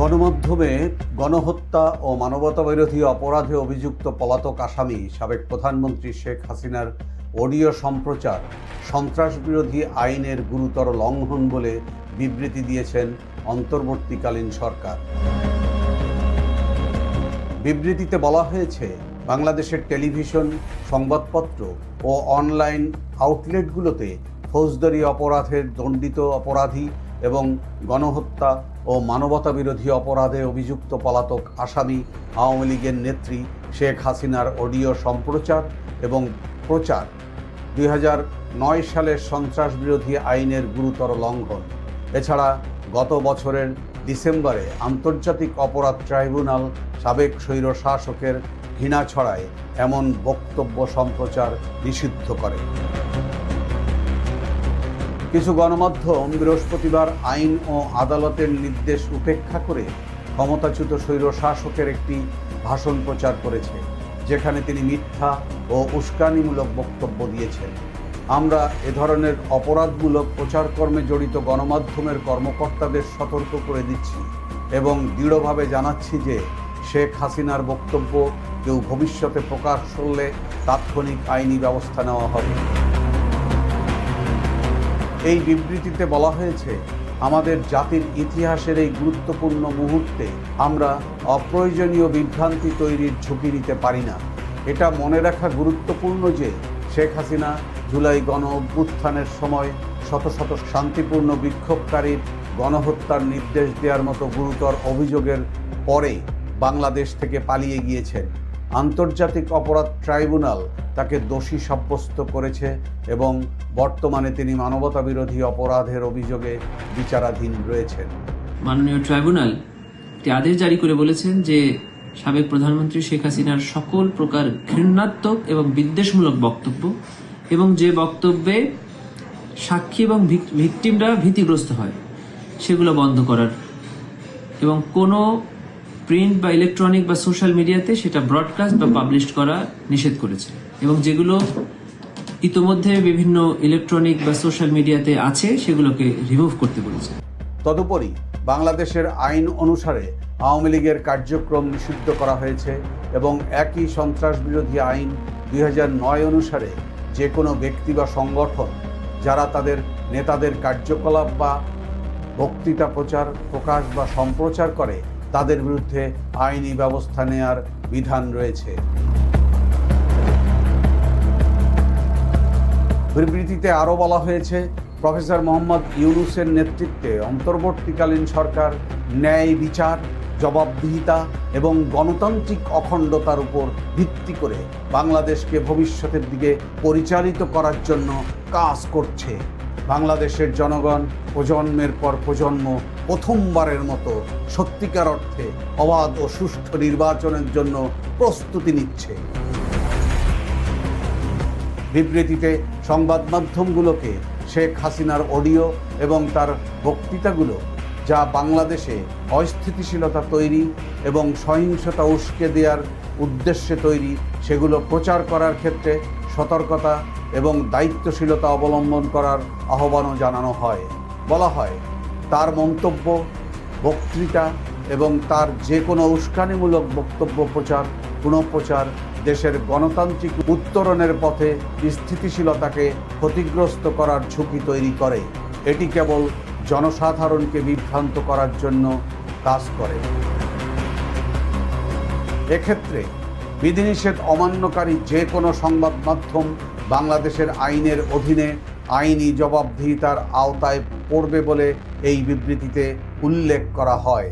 গণমাধ্যমে গণহত্যা ও মানবতাবিরোধী অপরাধে অভিযুক্ত পলাতক আসামি, সাবেক প্রধানমন্ত্রী শেখ হাসিনার অডিও সম্প্রচার সন্ত্রাস বিরোধী আইনের গুরুতর লঙ্ঘন বলে বিবৃতি দিয়েছেন অন্তর্বর্তীকালীন সরকার। বিবৃতিতে বলা হয়েছে, বাংলাদেশের টেলিভিশন, সংবাদপত্র ও অনলাইন আউটলেটগুলোতে ফৌজদারি অপরাধের দণ্ডিত অপরাধী এবং গণহত্যা ও মানবতা বিরোধী অপরাধে অভিযুক্ত পলাতক আসামি আওয়ামী লীগের নেত্রী শেখ হাসিনার অডিও সম্প্রচার এবং প্রচার। দুই নয় সালের সন্ত্রাস বিরোধী আইনের গুরুতর লঙ্ঘন। এছাড়া গত বছরের ডিসেম্বরে আন্তর্জাতিক অপরাধ ট্রাইব্যুনাল সাবেক স্বৈর শাসকের ঘৃণা ছড়ায় এমন বক্তব্য সম্প্রচার নিষিদ্ধ করে। কিছু গণমাধ্যম বৃহস্পতিবার আইন ও আদালতের নির্দেশ উপেক্ষা করে ক্ষমতাচ্যুত স্বৈর শাসকের একটি ভাষণ প্রচার করেছে, যেখানে তিনি মিথ্যা ও উস্কানিমূলক বক্তব্য দিয়েছেন। আমরা এ ধরনের অপরাধমূলক প্রচারকর্মে জড়িত গণমাধ্যমের কর্মকর্তাদের সতর্ক করে দিচ্ছি এবং দৃঢ়ভাবে জানাচ্ছি যে শেখ হাসিনার বক্তব্য কেউ ভবিষ্যতে প্রকাশ করলে তাৎক্ষণিক আইনি ব্যবস্থা নেওয়া হবে। এই বিবৃতিতে বলা হয়েছে, আমাদের জাতির ইতিহাসের এই গুরুত্বপূর্ণ মুহূর্তে আমরা অপ্রয়োজনীয় বিভ্রান্তি তৈরির ঝুঁকি নিতে পারি না। এটা মনে রাখা গুরুত্বপূর্ণ যে শেখ হাসিনা জুলাই গণ অভ্যুত্থানের সময় শত শত শান্তিপূর্ণ বিক্ষোভকারীর গণহত্যার নির্দেশ দেওয়ার মতো গুরুতর অভিযোগের পরে বাংলাদেশ থেকে পালিয়ে গিয়েছেন। আন্তর্জাতিক অপরাধ ট্রাইব্যুনাল তাকে দোষী সাব্যস্ত করেছে এবং বর্তমানে তিনি মানবতা বিরোধী অপরাধের অভিযোগে বিচারাধীন রয়েছেন। মাননীয় ট্রাইব্যুনাল একটি আদেশ জারি করে বলেছেন যে সাবেক প্রধানমন্ত্রী শেখ হাসিনার সকল প্রকার ঘৃণাত্মক এবং বিদ্বেষমূলক বক্তব্য এবং যে বক্তব্যে সাক্ষী এবং ভিকটিমরা ভীতিগ্রস্ত হয়, সেগুলো বন্ধ করার এবং কোনো প্রিন্ট বা ইলেকট্রনিক বা সোশ্যাল মিডিয়াতে সেটা ব্রডকাস্ট বা পাবলিশ করা নিষেধ করেছে। এবং যেগুলো ইতোমধ্যে বিভিন্ন ইলেকট্রনিক বা সোশ্যাল মিডিয়াতে আছে, সেগুলোকে রিমুভ করতে বলেছে। তদুপরি বাংলাদেশের আইন অনুসারে আওয়ামী লীগের কার্যক্রম নিষিদ্ধ করা হয়েছে এবং একই সন্ত্রাস বিরোধী আইন দুই অনুসারে যে কোনো ব্যক্তি বা সংগঠন যারা তাদের নেতাদের কার্যকলাপ বা বক্তৃতা প্রচার, প্রকাশ বা সম্প্রচার করে তাদের বিরুদ্ধে আইনি ব্যবস্থা নেয়ার বিধান রয়েছে। বিবৃতিতে আরও বলা হয়েছে, প্রফেসর মোহাম্মদ ইউনুসের নেতৃত্বে অন্তর্বর্তীকালীন সরকার ন্যায় বিচার, জবাবদিহিতা এবং গণতান্ত্রিক অখণ্ডতার উপর ভিত্তি করে বাংলাদেশকে ভবিষ্যতের দিকে পরিচালিত করার জন্য কাজ করছে। বাংলাদেশের জনগণ প্রজন্মের পর প্রজন্ম প্রথমবারের মতো সত্যিকার অর্থে অবাধ ও সুষ্ঠু নির্বাচনের জন্য প্রস্তুতি নিচ্ছে। বিবৃতিতে সংবাদ মাধ্যমগুলোকে শেখ হাসিনার অডিও এবং তার বক্তৃতাগুলো যা বাংলাদেশে অস্থিতিশীলতা তৈরি এবং সহিংসতা উস্কে দেওয়ার উদ্দেশ্যে তৈরি, সেগুলো প্রচার করার ক্ষেত্রে সতর্কতা এবং দায়িত্বশীলতা অবলম্বন করার আহ্বানও জানানো হয়। বলা হয়, তার মন্তব্য, বক্তৃতা এবং তার যে কোনো উস্কানিমূলক বক্তব্য প্রচার, পুনঃপ্রচার দেশের গণতান্ত্রিক উত্তরণের পথে স্থিতিশীলতাকে ক্ষতিগ্রস্ত করার ঝুঁকি তৈরি করে। এটি কেবল জনসাধারণকে বিভ্রান্ত করার জন্য কাজ করে। এক্ষেত্রে বিধিনিষেধ অমান্যকারী যে কোনো সংবাদ মাধ্যম বাংলাদেশের আইনের অধীনে আইনি জবাবদিহিতার আওতায় পড়বে বলে এই বিবৃতিতে উল্লেখ করা হয়।